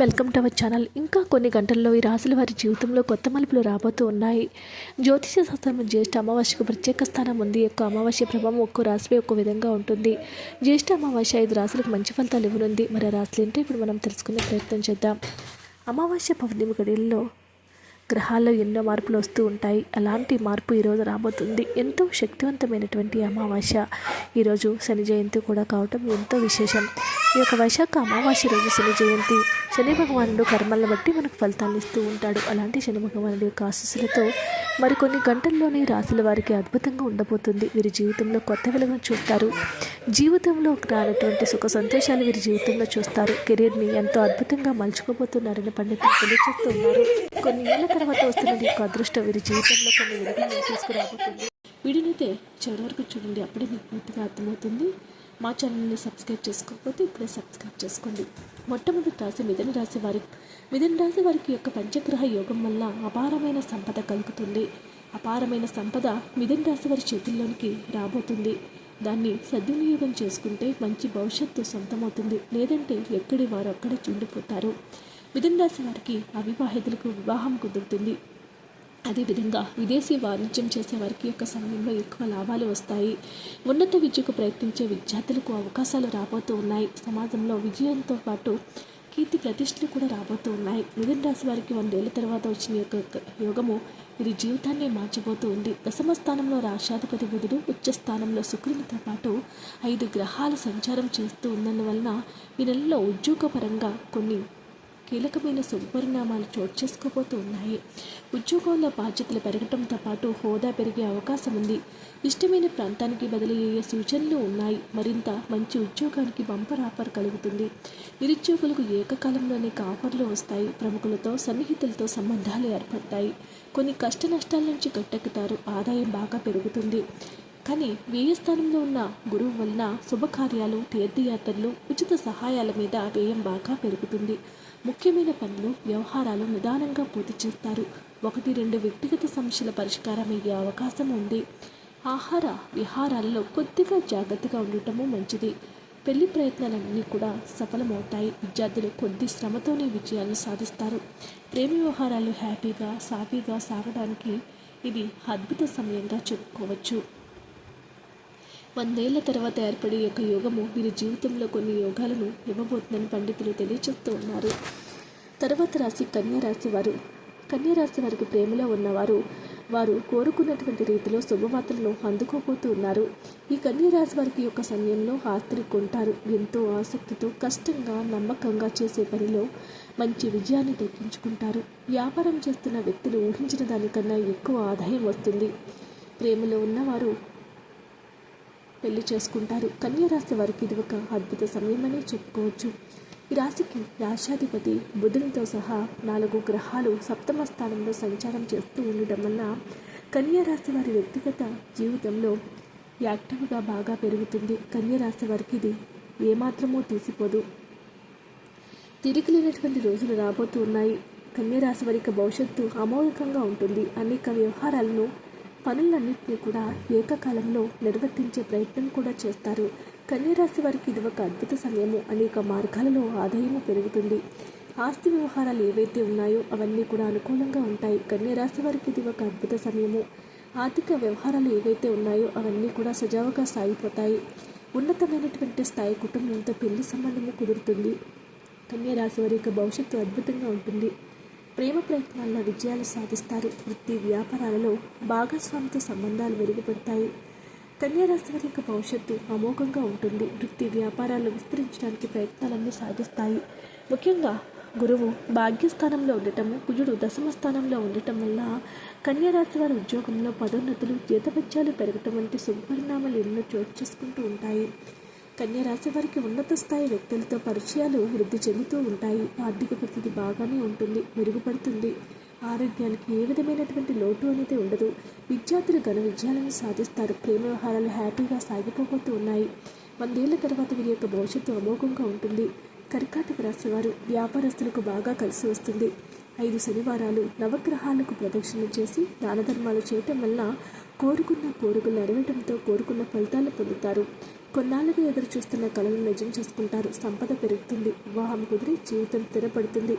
Welcome to our channel. ఇంకా కొన్ని గంటల్లో ఈ రాశుల వారి జీవితంలో కొత్త మలుపులు రాబోతూ ఉన్నాయి. జ్యోతిష శాస్త్రం జ్యేష్ఠ అమావాస్యకు ప్రత్యేక స్థానం ఉంది. ఒక్క యొక్క అమావాస్య ప్రభావం ఒక్కో రాశిపై ఒక్కో విధంగా ఉంటుంది. జ్యేష్ఠ అమావాస్య ఐదు రాశులకు మంచి ఫలితాలు ఇవ్వనుంది. మరి ఆ రాశులు ఏంటో ఇప్పుడు మనం తెలుసుకునే ప్రయత్నం చేద్దాం. అమావాస్య పౌర్ణమి గడిలో గ్రహాల్లో ఎన్నో మార్పులు వస్తూ ఉంటాయి. అలాంటి మార్పు ఈరోజు రాబోతుంది. ఎంతో శక్తివంతమైనటువంటి అమావాస్య. ఈరోజు శని జయంతి కూడా కావటం ఎంతో విశేషం. ఈ యొక్క వైశాఖ అమావాస్య రోజు శని జయంతి. శని భగవానుడు కర్మలను బట్టి మనకు ఫలితాలు ఇస్తూ ఉంటాడు. అలాంటి శని భగవానుడి యొక్క ఆశస్సులతో మరికొన్ని గంటల్లోనే రాశుల వారికి అద్భుతంగా ఉండబోతుంది. వీరి జీవితంలో కొత్త వెలుగును చూస్తారు. జీవితంలో రానటువంటి సుఖ సంతోషాలు వీరి జీవితంలో చూస్తారు. కెరీర్ని ఎంతో అద్భుతంగా మలుచుకోబోతున్నారని పండితులు తెలియజేస్తున్నారు కొన్ని ఏళ్ళ తర్వాత వస్తున్న యొక్క అదృష్టం వీరి జీవితంలో కొన్ని వెలుగులను తీసుకురాబోతుంది. వీడినైతే చివరి వరకు చూడండి. అప్పుడే మీకు పూర్తిగా అర్థమవుతుంది. మా ఛానల్ని సబ్స్క్రైబ్ చేసుకోకపోతే ఇప్పుడే సబ్స్క్రైబ్ చేసుకోండి. మొట్టమొదటి రాశి మిథున రాశి వారి మిథున రాశి వారికి యొక్క పంచగ్రహ యోగం వల్ల అపారమైన సంపద కలుగుతుంది. అపారమైన సంపద మిథున రాశి వారి చేతుల్లోనికి రాబోతుంది. దాన్ని సద్వినియోగం చేసుకుంటే మంచి భవిష్యత్తు సొంతమవుతుంది. లేదంటే ఎక్కడి వారు అక్కడే చుండిపోతారు మిథున రాశి వారికి అవివాహితులకు వివాహం కుదురుతుంది. అదేవిధంగా విదేశీ వాణిజ్యం చేసే వారికి యొక్క సమయంలో ఎక్కువ లాభాలు వస్తాయి. ఉన్నత విద్యకు ప్రయత్నించే విద్యార్థులకు అవకాశాలు రాబోతూ ఉన్నాయి. సమాజంలో విజయంతో పాటు కీర్తి ప్రతిష్టలు కూడా రాబోతూ ఉన్నాయి. మిథున రాశి వారికి వందేళ్ళ తర్వాత వచ్చిన యొక్క యోగము వీరి జీవితాన్ని మార్చబోతూ ఉంది. దశమ స్థానంలో రాష్ట్రాధిపతి బుధుడు ఉచ్చ స్థానంలో శుక్రునితో పాటు ఐదు గ్రహాలు సంచారం చేస్తూ ఉన్నందువలన ఈ నెలలో ఉద్యోగపరంగా కొన్ని కీలకమైన శుభపరిణామాలు చోటు చేసుకోబోతూ ఉన్నాయి ఉద్యోగంలో బాధ్యతలు పెరగడంతో పాటు హోదా పెరిగే అవకాశం ఉంది. ఇష్టమైన ప్రాంతానికి బదిలీ అయ్యే సూచనలు ఉన్నాయి. మరింత మంచి ఉద్యోగానికి బంపర్ ఆఫర్ కలుగుతుంది. నిరుద్యోగులకు ఏకకాలంలోనే ఆఫర్లు వస్తాయి. ప్రముఖులతో సన్నిహితులతో సంబంధాలు ఏర్పడతాయి. కొన్ని కష్ట నష్టాల నుంచి గట్టెక్కుతారు. ఆదాయం బాగా పెరుగుతుంది. కానీ వ్యయ స్థానంలో ఉన్న గురువు వలన శుభకార్యాలు తీర్థయాత్రలు ఉచిత సహాయాల మీద వ్యయం బాగా పెరుగుతుంది. ముఖ్యమైన పనులు వ్యవహారాలు నిదానంగా పూర్తి చేస్తారు. ఒకటి రెండు వ్యక్తిగత సమస్యల పరిష్కారం అయ్యే అవకాశం ఉంది. ఆహార విహారాలలో కొద్దిగా జాగ్రత్తగా ఉండటము మంచిది. పెళ్ళి ప్రయత్నాలన్నీ కూడా సఫలమవుతాయి. విద్యార్థులు కొద్ది శ్రమతోనే విజయాన్ని సాధిస్తారు. ప్రేమ వ్యవహారాలు హ్యాపీగా సాఫీగా సాగడానికి ఇది అద్భుత సమయంగా చెప్పుకోవచ్చు. వందేళ్ళ తర్వాత ఏర్పడే యొక్క యోగము వీరి జీవితంలో కొన్ని యోగాలను ఇవ్వబోతుందని పండితులు తెలియజేస్తూ ఉన్నారు. తర్వాత రాశి కన్యారాశి వారు. కన్యారాశి వారికి ప్రేమలో ఉన్నవారు వారు కోరుకున్నటువంటి రీతిలో శుభవార్తలను అందుకోబోతూ ఉన్నారు. ఈ కన్యరాశి వారికి యొక్క సమయంలో ఆస్తిని కొంటారు. ఎంతో ఆసక్తితో కష్టంగా నమ్మకంగా చేసే పనిలో మంచి విజయాన్ని దక్కించుకుంటారు వ్యాపారం చేస్తున్న వ్యక్తులు ఊహించిన దానికన్నా ఎక్కువ ఆదాయం వస్తుంది. ప్రేమలో ఉన్నవారు పెళ్ళి చేసుకుంటారు. కన్యా రాశి వారికి ఇది ఒక అద్భుత సమయమని చెప్పుకోవచ్చు. ఈ రాశికి రాష్ట్రాధిపతి బుధునితో సహా నాలుగు గ్రహాలు సప్తమ స్థానంలో సంచారం చేస్తూ ఉండడం వల్ల కన్యా రాశి వారి వ్యక్తిగత జీవితంలో యాక్టివ్గా బాగా పెరుగుతుంది. కన్యా రాశి వారికి ఇది ఏమాత్రమో తీసిపోదు. తిరిగి లేనటువంటి రోజులు రాబోతూ ఉన్నాయి. కన్యా రాశి వారికి భవిష్యత్తు అమోఘంగా ఉంటుంది. అనేక వ్యవహారాలను పనులన్నింటినీ కూడా ఏకకాలంలో నిర్వర్తించే ప్రయత్నం కూడా చేస్తారు. కన్యరాశి వారికి ఇది ఒక అద్భుత సమయము. అనేక మార్గాలలో ఆదాయము పెరుగుతుంది. ఆస్తి వ్యవహారాలు ఏవైతే ఉన్నాయో అవన్నీ కూడా అనుకూలంగా ఉంటాయి. కన్యరాశి వారికి ఇది ఒక అద్భుత సమయము. ఆర్థిక వ్యవహారాలు ఏవైతే ఉన్నాయో అవన్నీ కూడా సజావుగా సాగిపోతాయి. ఉన్నతమైనటువంటి స్థాయి కుటుంబంతో పెళ్ళి సంబంధము కుదురుతుంది. కన్యరాశి వారి యొక్క భవిష్యత్తు అద్భుతంగా ఉంటుంది. ప్రేమ ప్రయత్నాల్లో విజయాలు సాధిస్తారు. వృత్తి వ్యాపారాలలో భాగస్వామితో సంబంధాలు మెరుగుపడతాయి. కన్యారాశి వారి యొక్క భవిష్యత్తు అమోఘంగా ఉంటుంది. వృత్తి వ్యాపారాలు విస్తరించడానికి ప్రయత్నాలన్నీ సాధిస్తాయి ముఖ్యంగా గురువు భాగ్యస్థానంలో ఉండటం కుజుడు దశమ స్థానంలో ఉండటం వల్ల కన్యారాశి వారి ఉద్యోగంలో పదోన్నతులు జీతభత్యాలు పెరగటం వంటి శుభపరిణామాలు ఎన్నో చోటు చేసుకుంటూ ఉంటాయి. కన్యరాశి వారికి ఉన్నత స్థాయి వ్యక్తులతో పరిచయాలు వృద్ధి చెందుతూ ఉంటాయి. ఆర్థిక పరిస్థితి బాగానే ఉంటుంది మెరుగుపడుతుంది. ఆరోగ్యానికి ఏ విధమైనటువంటి లోటు అనేది ఉండదు. విద్యార్థులు ఘన విజయాలను సాధిస్తారు. ప్రేమ వ్యవహారాలు హ్యాపీగా సాగిపోబోతూ ఉన్నాయి. వందేళ్ళ తర్వాత వీరి యొక్క భవిష్యత్తు అమోఘంగా ఉంటుంది. కర్కాటక రాశి వారు వ్యాపారస్తులకు బాగా కలిసి వస్తుంది. ఐదు శనివారాలు నవగ్రహాలకు ప్రదక్షిణలు చేసి దాన ధర్మాలు చేయటం వల్ల కోరుకున్న కోరికలు నెరవేయడంతో కోరుకున్న ఫలితాలు పొందుతారు. కొన్నాళ్ళుగా ఎదురు చూస్తున్న కళలు నిజం చేసుకుంటారు. సంపద పెరుగుతుంది. వివాహం కుదిరి జీవితం స్థిరపడుతుంది.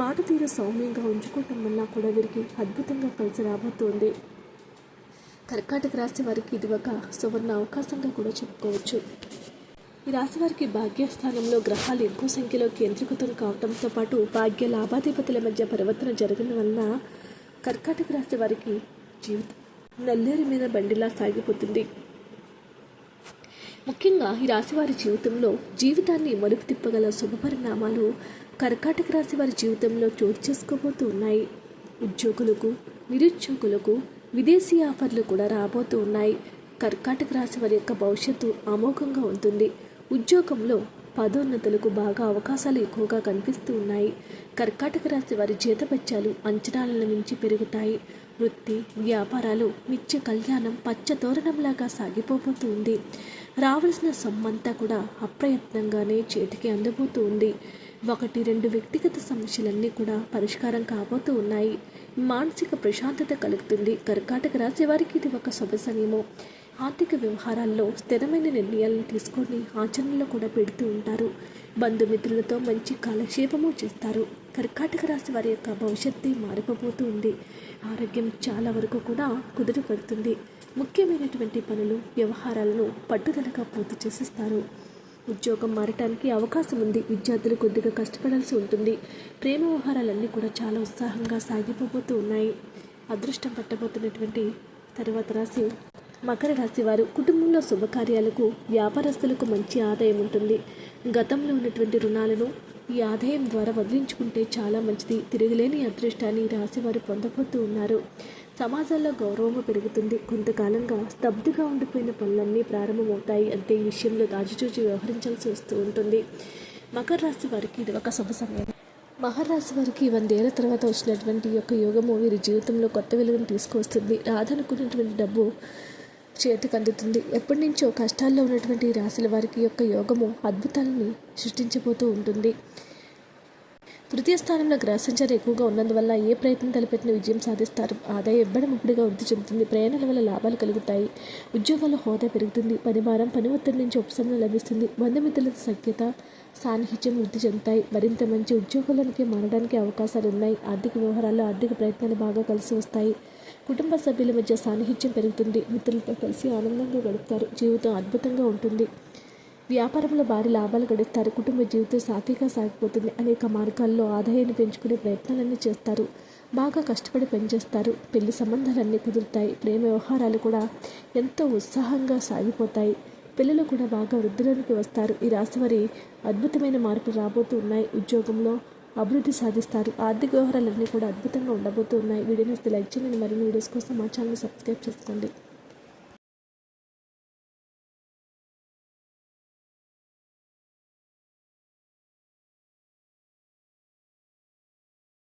మాట తీరు సౌమ్యంగా ఉంచుకోవటం వల్ల కూడా వీరికి అద్భుతంగా కలిసి రాబోతోంది. కర్కాటక రాశి వారికి ఇది ఒక సువర్ణ అవకాశంగా కూడా చెప్పుకోవచ్చు. ఈ రాశి వారికి భాగ్యస్థానంలో గ్రహాలు ఎక్కువ సంఖ్యలో కేంద్రీకృతం కావడంతో పాటు భాగ్య లాభాధిపతుల మధ్య పరివర్తన జరగడం వలన కర్కాటక రాశి వారికి జీవితం నల్లేరు మీద బండిలా సాగిపోతుంది. ముఖ్యంగా ఈ రాశివారి జీవితంలో జీవితాన్ని మలుపు తిప్పగల శుభ పరిణామాలు కర్కాటక రాశి వారి జీవితంలో చోటు చేసుకోబోతూ ఉన్నాయి. ఉద్యోగులకు నిరుద్యోగులకు విదేశీ ఆఫర్లు కూడా రాబోతూ ఉన్నాయి. కర్కాటక రాశి వారి యొక్క భవిష్యత్తు అమోఘంగా ఉంటుంది. ఉద్యోగంలో పదోన్నతులకు బాగా అవకాశాలు ఎక్కువగా కనిపిస్తూ ఉన్నాయి. కర్కాటక రాశి వారి జీతబత్యాలు అంచనాలను మించి పెరుగుతాయి. వృత్తి వ్యాపారాలు నిత్య కళ్యాణం పచ్చ తోరణంలాగా సాగిపోబోతుంది రావాల్సిన సొమ్మంతా కూడా అప్రయత్నంగానే చేతికి అందబోతూ ఉంది ఒకటి రెండు వ్యక్తిగత సమస్యలన్నీ కూడా పరిష్కారం కాబోతూ ఉన్నాయి. మానసిక ప్రశాంతత కలుగుతుంది. కర్కాటక రాశి వారికి ఇది ఒక శుభ ఆర్థిక వ్యవహారాల్లో స్థిరమైన నిర్ణయాలను తీసుకొని ఆచరణలో కూడా పెడుతూ ఉంటారు. బంధుమిత్రులతో మంచి కాలక్షేపము చేస్తారు. కర్కాటక రాశి వారి యొక్క భవిష్యత్తు మారిపోబోతూ ఉంది ఆరోగ్యం చాలా వరకు కూడా కుదురుపడుతుంది ముఖ్యమైనటువంటి పనులు వ్యవహారాలను పట్టుదలగా పూర్తి చేసిస్తారు. ఉద్యోగం మారటానికి అవకాశం ఉంది. విద్యార్థులు కొద్దిగా కష్టపడాల్సి ఉంటుంది. ప్రేమ వ్యవహారాలన్నీ కూడా చాలా ఉత్సాహంగా సాగిపోబోతూ ఉన్నాయి. అదృష్టం పట్టబోతున్నటువంటి తర్వాత రాశి మకర రాశి వారు కుటుంబంలో శుభకార్యాలకు వ్యాపారస్తులకు మంచి ఆదాయం ఉంటుంది. గతంలో ఉన్నటువంటి రుణాలను ఈ ఆదాయం ద్వారా వదిలించుకుంటే చాలా మంచిది. తిరగలేని అదృష్టాన్ని రాశివారు రాశి వారు పొందబోతూ ఉన్నారు. సమాజంలో గౌరవం పెరుగుతుంది. కొంతకాలంగా స్తబ్దుగా ఉండిపోయిన పనులన్నీ ప్రారంభమవుతాయి అంటే ఈ విషయంలో దాచిచూచి వ్యవహరించాల్సి వస్తూ ఉంటుంది. మకర రాశి వారికి ఇది ఒక శుభ సమయం. మహారాశి వారికి వందేళ్ళ తర్వాత వచ్చినటువంటి ఈ యొక్క యోగము వీరి జీవితంలో కొత్త విలువను తీసుకువస్తుంది. రాదనుకున్నటువంటి డబ్బు చేతికి అందుతుంది ఎప్పటి నుంచో కష్టాల్లో ఉన్నటువంటి రాశుల వారికి యొక్క యోగము అద్భుతాలని సృష్టించబోతూ ఉంటుంది. తృతీయ స్థానంలో గ్రహసంచారం ఎక్కువగా ఉన్నందువల్ల ఏ ప్రయత్నం తలపెట్టిన విజయం సాధిస్తారు. ఆదాయం ఇవ్వడం ఇప్పుడుగా వృద్ధి చెందుతుంది. ప్రయాణాల వల్ల లాభాలు కలుగుతాయి. ఉద్యోగాల్లో హోదా పెరుగుతుంది. పని భారం పని ఒత్తిడి నుంచి ఉపశమనం లభిస్తుంది. బంధుమిత్రుల సఖ్యత సాన్నిహిత్యం వృద్ధి చెందుతాయి. మరింత మంచి ఉద్యోగులకి మారడానికి అవకాశాలు ఉన్నాయి ఆర్థిక వ్యవహారాల్లో ఆర్థిక ప్రయత్నాలు బాగా కలిసి వస్తాయి. కుటుంబ సభ్యుల మధ్య సాన్నిహిత్యం పెరుగుతుంది. మిత్రులతో కలిసి ఆనందంగా గడుపుతారు. జీవితం అద్భుతంగా ఉంటుంది. వ్యాపారంలో భారీ లాభాలు గడుపుతారు. కుటుంబ జీవితం సాఫీగా సాగిపోతుంది. అనేక మార్గాల్లో ఆదాయాన్ని పెంచుకునే ప్రయత్నాలన్నీ చేస్తారు. బాగా కష్టపడి పనిచేస్తారు. పెళ్ళి సంబంధాలన్నీ కుదురుతాయి. ప్రేమ వ్యవహారాలు కూడా ఎంతో ఉత్సాహంగా సాగిపోతాయి. పిల్లలు కూడా బాగా వృద్ధిలోనికి వస్తారు. ఈ రాశి వారి అద్భుతమైన మార్పులు రాబోతూ ఉన్నాయి. ఉద్యోగంలో అభివృద్ధి సాధిస్తారు. ఆర్థిక వ్యవహారాలన్నీ కూడా అద్భుతంగా ఉండబోతున్నాయి. వీడియోని లైక్ చేయండి. మరిన్ని వీడియోస్ కోసం మా ఛానల్ సబ్స్క్రైబ్ చేసుకోండి.